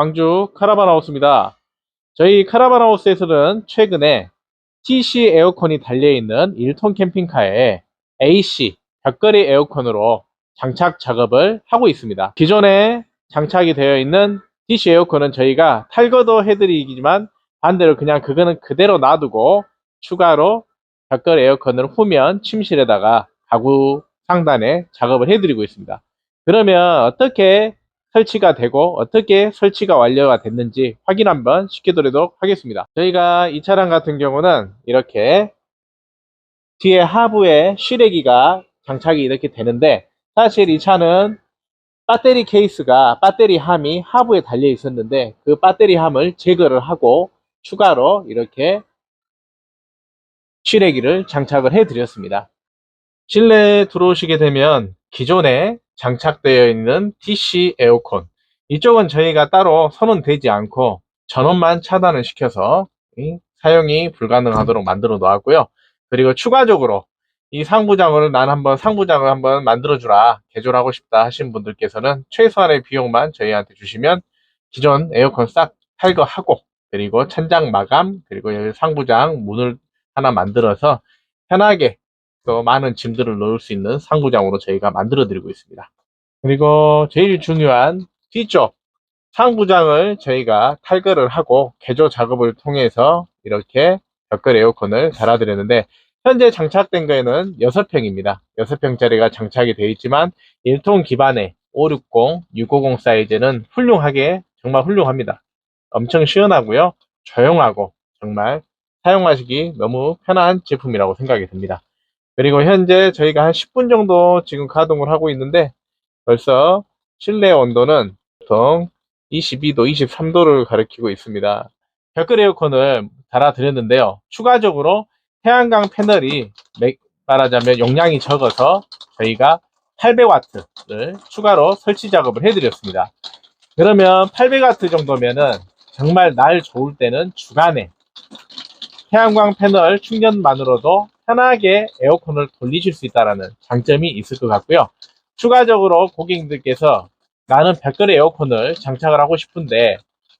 광주 카라반하우스입니다. 저희 카라반하우스에서는 최근에 TC 에어컨이 달려있는 1톤 캠핑카에 AC 벽걸이 에어컨으로 장착 작업을 하고 있습니다. 기존에 장착이 되어 있는 DC 에어컨은 저희가 탈거도 해드리지만 반대로 그냥 그거는 그대로 놔두고 추가로 벽걸이 에어컨을 후면 침실에다가 가구 상단에 작업을 해드리고 있습니다. 그러면 어떻게 설치가 되고 어떻게 설치가 완료가 됐는지 확인 한번 시켜드리도록 하겠습니다. 저희가 이 차량 같은 경우는 이렇게 뒤에 하부에 실외기가 장착이 이렇게 되는데 사실 이 차는 배터리 케이스가 배터리 함이 하부에 달려 있었는데 그 배터리 함을 제거를 하고 추가로 이렇게 실외기를 장착을 해 드렸습니다. 실내에 들어오시게 되면 기존에 장착되어 있는 DC 에어컨 이쪽은 저희가 따로 선언되지 않고 전원만 차단을 시켜서 이 사용이 불가능하도록 만들어 놓았고요. 그리고 추가적으로 이 상부장을 난 한번 상부장을 한번 만들어 주라 개조하고 싶다 하신 분들께서는 최소한의 비용만 저희한테 주시면 기존 에어컨 싹 탈거하고 그리고 천장 마감 그리고 여기 상부장 문을 하나 만들어서 편하게 또 많은 짐들을 넣을 수 있는 상부장으로 저희가 만들어 드리고 있습니다. 그리고 제일 중요한 뒤쪽 상부장을 저희가 탈거를 하고 개조 작업을 통해서 이렇게 벽걸 에어컨을 달아드렸는데 현재 장착된 거에는 6평입니다. 6평짜리가 장착이 되어 있지만 1톤 기반의 560, 650 사이즈는 훌륭하게 정말 훌륭합니다. 엄청 시원하고요. 조용하고 정말 사용하시기 너무 편한 제품이라고 생각이 듭니다. 그리고 현재 저희가 한 10분 정도 지금 가동을 하고 있는데 벌써 실내 온도는 보통 22도, 23도를 가리키고 있습니다. 벽걸 에어컨을 달아드렸는데요. 추가적으로 태양광 패널이 맥- 말하자면 용량이 적어서 저희가 800W를 추가로 설치 작업을 해드렸습니다. 그러면 800W 정도면은 정말 날 좋을 때는 주간에 태양광 패널 충전만으로도 편하게 에어컨을 돌리실 수 있다는 장점이 있을 것 같고요. 추가적으로 고객님들께서 나는 벽걸이 에어컨을 장착을 하고 싶은데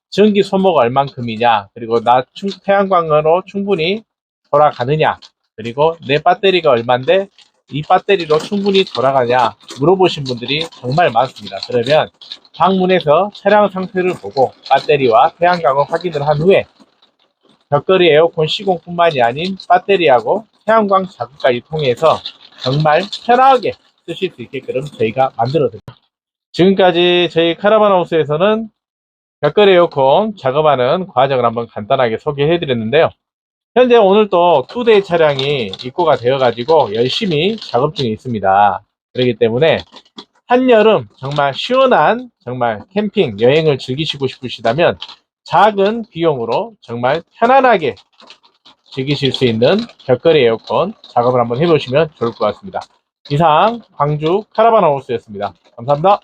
전기 소모가 얼만큼이냐 그리고 나 충- 태양광으로 충분히 돌아가느냐 그리고 내 배터리가 얼만데 이 배터리로 충분히 돌아가냐 물어보신 분들이 정말 많습니다. 그러면 방문해서 차량 상태를 보고 배터리와 태양광을 확인을 한 후에 벽걸이 에어컨 시공뿐만이 아닌 배터리하고 태양광 자극까지 통해서 정말 편하게 쓰실 수 있게끔 저희가 만들어 드립니다. 지금까지 저희 카라반 하우스에서는 벽걸이 에어컨 작업하는 과정을 한번 간단하게 소개해 드렸는데요. 현재 오늘 또 투데이 차량이 입고가 되어 가지고 열심히 작업 중에 있습니다. 그렇기 때문에 한여름 정말 시원한 정말 캠핑 여행을 즐기시고 싶으시다면 작은 비용으로 정말 편안하게 즐기실 수 있는 벽걸이 에어컨 작업을 한번 해보시면 좋을 것 같습니다. 이상 광주 카라반 하우스였습니다. 감사합니다.